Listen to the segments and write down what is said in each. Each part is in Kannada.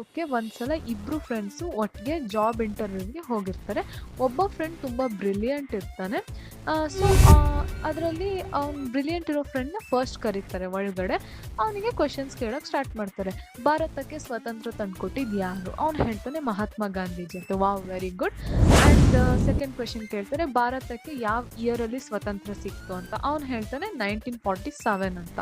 ಓಕೆ, ಒಂದ್ಸಲ ಇಬ್ರು ಫ್ರೆಂಡ್ಸು ಒಟ್ಟಿಗೆ ಜಾಬ್ ಇಂಟರ್ವ್ಯೂಗೆ ಹೋಗಿರ್ತಾರೆ. ಒಬ್ಬ ಫ್ರೆಂಡ್ ತುಂಬ ಬ್ರಿಲಿಯಂಟ್ ಇರ್ತಾನೆ. ಸೊ ಅದರಲ್ಲಿ ಅವ್ನು ಬ್ರಿಲಿಯಂಟ್ ಇರೋ ಫ್ರೆಂಡ್ನ ಫಸ್ಟ್ ಕರೀತಾರೆ ಒಳಗಡೆ. ಅವನಿಗೆ ಕ್ವಶನ್ಸ್ ಕೇಳೋಕೆ ಸ್ಟಾರ್ಟ್ ಮಾಡ್ತಾರೆ. ಭಾರತಕ್ಕೆ ಸ್ವತಂತ್ರ ತಂದುಕೊಟ್ಟಿದ್ದು ಯಾರು? ಅವ್ನು ಹೇಳ್ತಾನೆ ಮಹಾತ್ಮ ಗಾಂಧೀಜಿ ಅಂತ. Wow very good and second question ಕೇಳ್ತಾರೆ, ಭಾರತಕ್ಕೆ ಯಾವ ಇಯರಲ್ಲಿ ಸ್ವತಂತ್ರ ಸಿಕ್ತು ಅಂತ. ಅವ್ನು ಹೇಳ್ತಾನೆ ನೈನ್ಟೀನ್ ಫಾರ್ಟಿ ಸೆವೆನ್ ಅಂತ.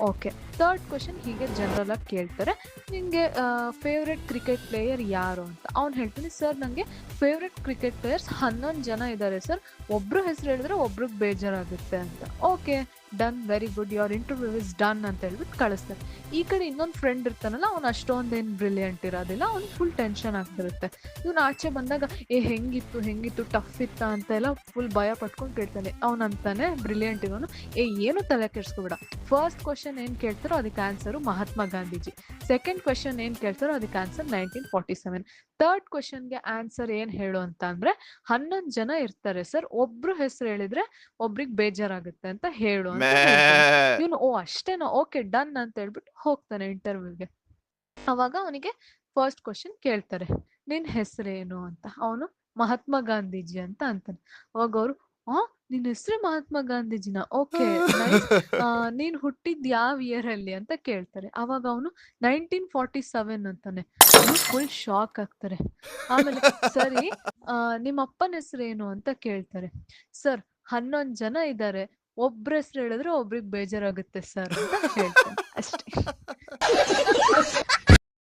ಓಕೆ ತರ್ಡ್ ಕ್ವಶನ್ ಹೀಗೆ ಜನರಲ್ ಆಗಿ ಕೇಳ್ತಾರೆ. ನಿಮಗೆ ಫೇವ್ರೆಟ್ ಕ್ರಿಕೆಟ್ ಪ್ಲೇಯರ್ ಯಾರು ಅಂತ? ಅವ್ನು ಹೇಳ್ತೀನಿ, ಸರ್ ನನಗೆ ಫೇವ್ರೆಟ್ ಕ್ರಿಕೆಟ್ ಪ್ಲೇಯರ್ಸ್ ಹನ್ನೊಂದು ಜನ ಇದ್ದಾರೆ ಸರ್. ಒಬ್ರು ಹೆಸರು ಹೇಳಿದ್ರೆ ಒಬ್ರಿಗೆ ಬೇಜಾರಾಗುತ್ತೆ ಅಂತ. Okay done very good your interview is done ಅಂತ ಹೇಳ್ಬಿಟ್ಟು ಕಳಿಸ್ತಾರೆ. ಈ ಕಡೆ ಇನ್ನೊಂದು ಫ್ರೆಂಡ್ ಇರ್ತಾನಲ್ಲ, ಅವ್ನು ಅಷ್ಟೊಂದೇನು ಬ್ರಿಲಿಯಂಟ್ ಇರೋದಿಲ್ಲ. ಅವ್ನು ಫುಲ್ ಟೆನ್ಷನ್ ಆಗ್ತಿರುತ್ತೆ. ಇವ್ನು ಆಚೆ ಬಂದಾಗ, ಏ, ಹೆಂಗಿತ್ತು ಹೆಂಗಿತ್ತು ಟಫ್ ಇತ್ತ? ಅಂತ ಎಲ್ಲ ಫುಲ್ ಭಯ ಪಟ್ಕೊಂಡು ಕೇಳ್ತಾನೆ. ಅವ್ನು ಅಂತಾನೆ ಬ್ರಿಲಿಯಂಟ್ ಇರೋನು. ಏ, ಏನು ತಲೆ ಕೆಡಿಸ್ಕೊಬೇಡ. ಫಸ್ಟ್ ಕ್ವಶನ್ ಏನು ಕೇಳ್ತಾರೋ, ಅದಕ್ಕೆ answer Mahatma Gandhiji. Second question ಏನು ಕೇಳ್ತಾರೋ, ಅದಕ್ಕೆ answer nineteen forty seven third ಕ್ವಶನ್ಗೆ ಆನ್ಸರ್ ಏನು ಹೇಳು ಅಂತ ಅಂದ್ರೆ ಹನ್ನೊಂದು ಜನ ಇರ್ತಾರೆ ಸರ್. ಒಬ್ರು ಹೆಸರು ಹೇಳಿದ್ರೆ ಒಬ್ರಿಗೆ ಬೇಜಾರಾಗುತ್ತೆ ಅಂತ ಹೇಳು ಅಂತ ಇವನು ಓ ಅಷ್ಟೇನೋ ಓಕೆ ಡನ್ ಅಂತ ಹೇಳ್ಬಿಟ್ಟು ಹೋಗ್ತಾನೆ ಇಂಟರ್ವ್ಯೂಗೆ. ಅವಾಗ ಅವನಿಗೆ ಫಸ್ಟ್ ಕ್ವಶನ್ ಕೇಳ್ತಾರೆ ನಿನ್ ಹೆಸರೇನು ಅಂತ. ಅವನು ಮಹಾತ್ಮ ಗಾಂಧೀಜಿ ಅಂತ ಅಂತಾನೆ. ಅವಾಗ ಅವರು ಆ ನಿನ್ ಹೆಸರು ಮಹಾತ್ಮ ಗಾಂಧೀಜಿನ? ಓಕೆ ನೀನ್ ಹುಟ್ಟಿದ್ ಯಾವ ಇಯರ್ ಅಲ್ಲಿ ಅಂತ ಕೇಳ್ತಾರೆ. ಅವಾಗ ಅವನು ನೈನ್ಟೀನ್ ಫಾರ್ಟಿ ಸೆವೆನ್ ಅಂತಾನೆ. ಫುಲ್ ಶಾಕ್ ಆಗ್ತಾರೆ. ಆಮೇಲೆ ಸರಿ ಆ ನಿಮ್ಮ ಅಪ್ಪನ ಏನು ಅಂತ ಕೇಳ್ತಾರೆ. ಸರ್ ಹನ್ನೊಂದ್ ಜನ ಇದ್ದಾರೆ. ಒಬ್ರ ಹೆಸರು ಹೇಳಿದ್ರೆ ಒಬ್ರಿಗೆ ಬೇಜಾರಾಗುತ್ತೆ ಸರ್ ಅಂತ ಹೇಳ್ತಾನೆ ಅಷ್ಟೇ.